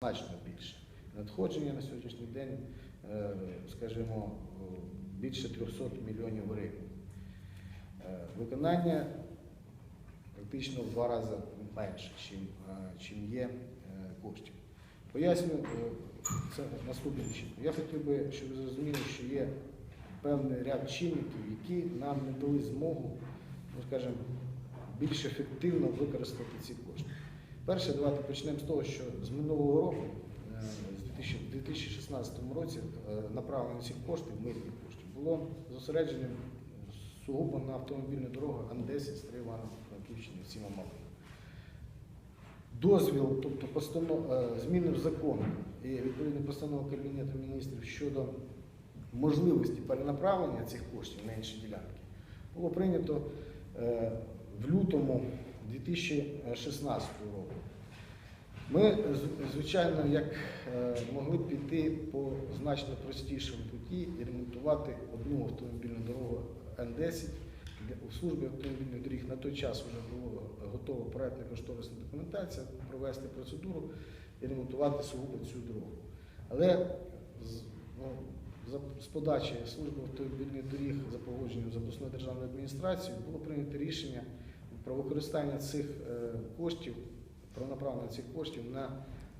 значно більше. Надходження на сьогоднішній день, е, скажімо, більше 300 мільйонів гривень. Е, Виконання практично в два рази менше, чим, е, є коштів. Поясню е, це наступним чином. Я хотів би, щоб ви зрозуміли, що є певний ряд чинників, які нам не дали змогу, ну скажімо, більш ефективно використати ці кошти. Перше, давайте почнемо з того, що з минулого року, е, з 2000 в 2016 році, е, направлення цих коштів, митних коштів, було зосередження сугубо на автомобільну дорогу Ан-10 Стрий Івана Франківщини, Сіма Малина. Дозвіл, тобто е, зміни в закон і відповідна постанова Кабінету міністрів щодо можливості перенаправлення цих коштів на інші ділянки, було прийнято в лютому 2016 року. Ми, звичайно, як е, могли піти по значно простішому путі і ремонтувати одну автомобільну дорогу Н-10. Для- У службі автомобільних доріг на той час вже була готова проектна кошторисна документація, провести процедуру і ремонтувати сугубо цю дорогу. Але ну, з подачі служби автомобільних доріг за погодженням з обласною державною адміністрацією було прийнято рішення про використання цих е, коштів, про направлення цих коштів на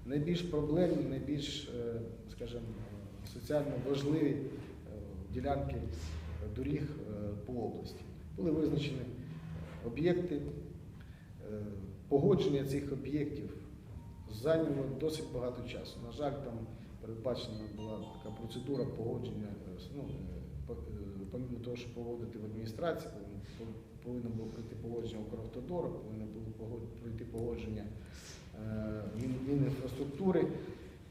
найбільш проблемні, найбільш, е, скажімо, соціально важливі е, ділянки доріг е, по області. Були визначені об'єкти, погодження цих об'єктів зайняло досить багато часу. На жаль, там передбачена була така процедура погодження. Ну, помимо того, що погодити в адміністрації, повинно, було пройти погодження Укравтодору, повинно було пройти погодження е, Мін- Мінінфраструктури.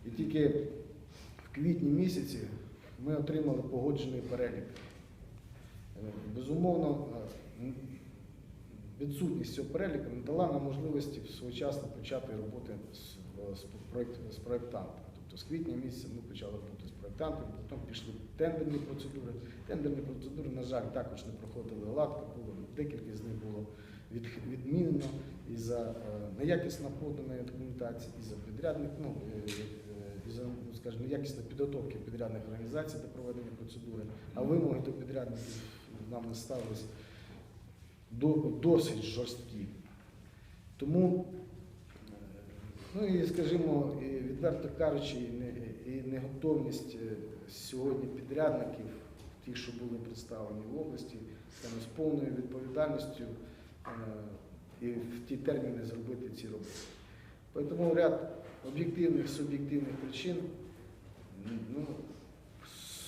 І тільки в квітні місяці ми отримали погоджений перелік. Е, Безумовно, е, відсутність цього переліку не дала нам можливості своєчасно почати роботи з проєктантом. З квітня місяця ми почали роботу з проєктантом, потім пішли тендерні процедури. Тендерні процедури, на жаль, також не проходили гладко, було декілька з них було відмінено і за е, неякісно поданої документації, і за підрядник, ну, е, е, і за, ну, скажімо, неякісної підготовки підрядних організацій до проведення процедури, а вимоги до підрядників нам не ставились досить жорсткі. Тому, ну і скажімо, і відверто кажучи, і не- і неготовність е, сьогодні підрядників, тих, що були представлені в області, саме з повною відповідальністю е, і в ті терміни зробити ці роботи. Тому ряд об'єктивних, суб'єктивних причин ну,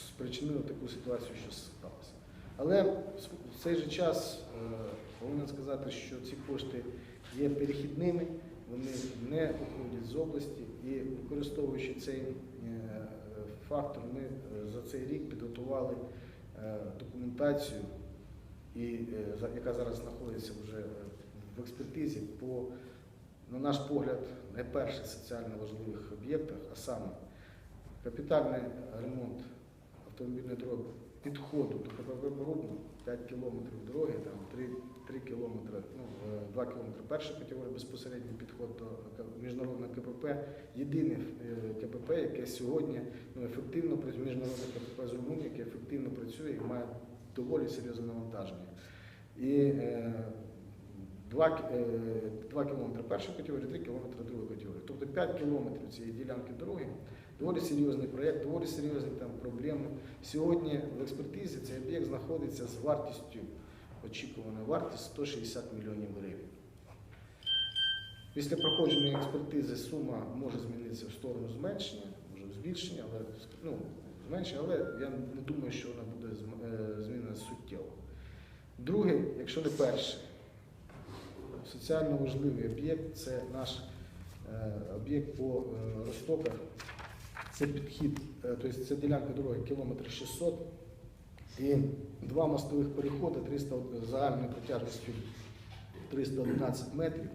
спричинили таку ситуацію, що сталося. Але в цей же час е, повинен сказати, що ці кошти є перехідними, вони не уходять з області і використовуючи цей е, фактор, ми е, за цей рік підготували е, документацію, яка зараз знаходиться вже в експертизі по, на наш погляд, найперше соціально важливих об'єктах, а саме капітальний ремонт автомобільної дороги підходу до КПП Бородно, 5 кілометрів дороги, там 3, 3 кілометри, ну, е, 2 кілометри перша категорія, безпосередній підход до міжнародного КПП. Єдине е, КПП, яке сьогодні ну, ефективно працює, міжнародне КПП з Румунії, яке ефективно працює і має доволі серйозне навантаження. І е, 2, 2 кілометри першої категорії, 3 кілометри другої категорії. Тобто 5 кілометрів цієї ділянки дороги. Доволі серйозний проєкт, доволі серйозні там проблеми. Сьогодні в експертизі цей об'єкт знаходиться з вартістю, очікуваною вартість 160 мільйонів гривень. Після проходження експертизи сума може змінитися в сторону зменшення, може в збільшення, але ну, зменшення, але я не думаю, що вона буде е, змінена суттєво. Друге, якщо не перший, соціально важливий об'єкт це наш е, об'єкт по е, розтоках. Це підхід, е, тобто це ділянка дороги кілометр 600 і два мостових переходи 300, загальною протяжністю 311 метрів,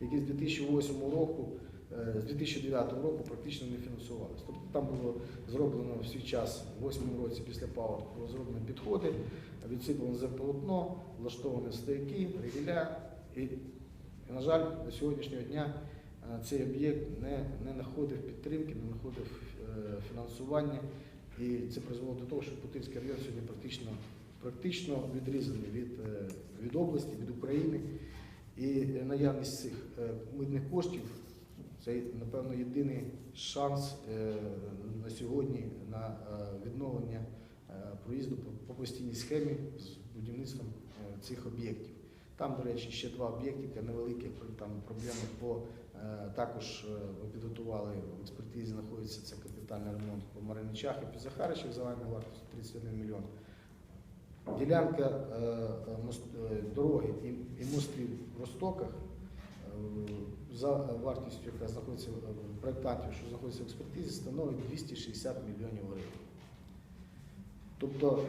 які з 2008 року, е, з 2009 року практично не фінансувалися. Тобто там було зроблено в свій час, в 2008 році після паводку, було зроблено підходи, відсиплено земполотно, влаштовані стояки, регіля. І, на жаль, до сьогоднішнього дня цей об'єкт не, не знаходив підтримки, не знаходив е, фінансування. І це призвело до того, що Путильський район сьогодні практично, практично відрізаний від, е, від області, від України. І наявність цих е, митних коштів це, напевно, єдиний шанс е, на сьогодні на е, відновлення е, проїзду по- по постійній схемі з будівництвом е, цих об'єктів. Там, до речі, ще два об'єктика невеликих там проблеми по е, також е, ми підготували в експертизі знаходиться це капітальний ремонт по Мариничах і по Захаричах загальною вартістю 31 мільйон. Ділянка е, е, е, дороги і, мостів в Ростоках е, за вартістю, яка знаходиться в проєктантів, що знаходиться в експертизі, становить 260 мільйонів гривень. Тобто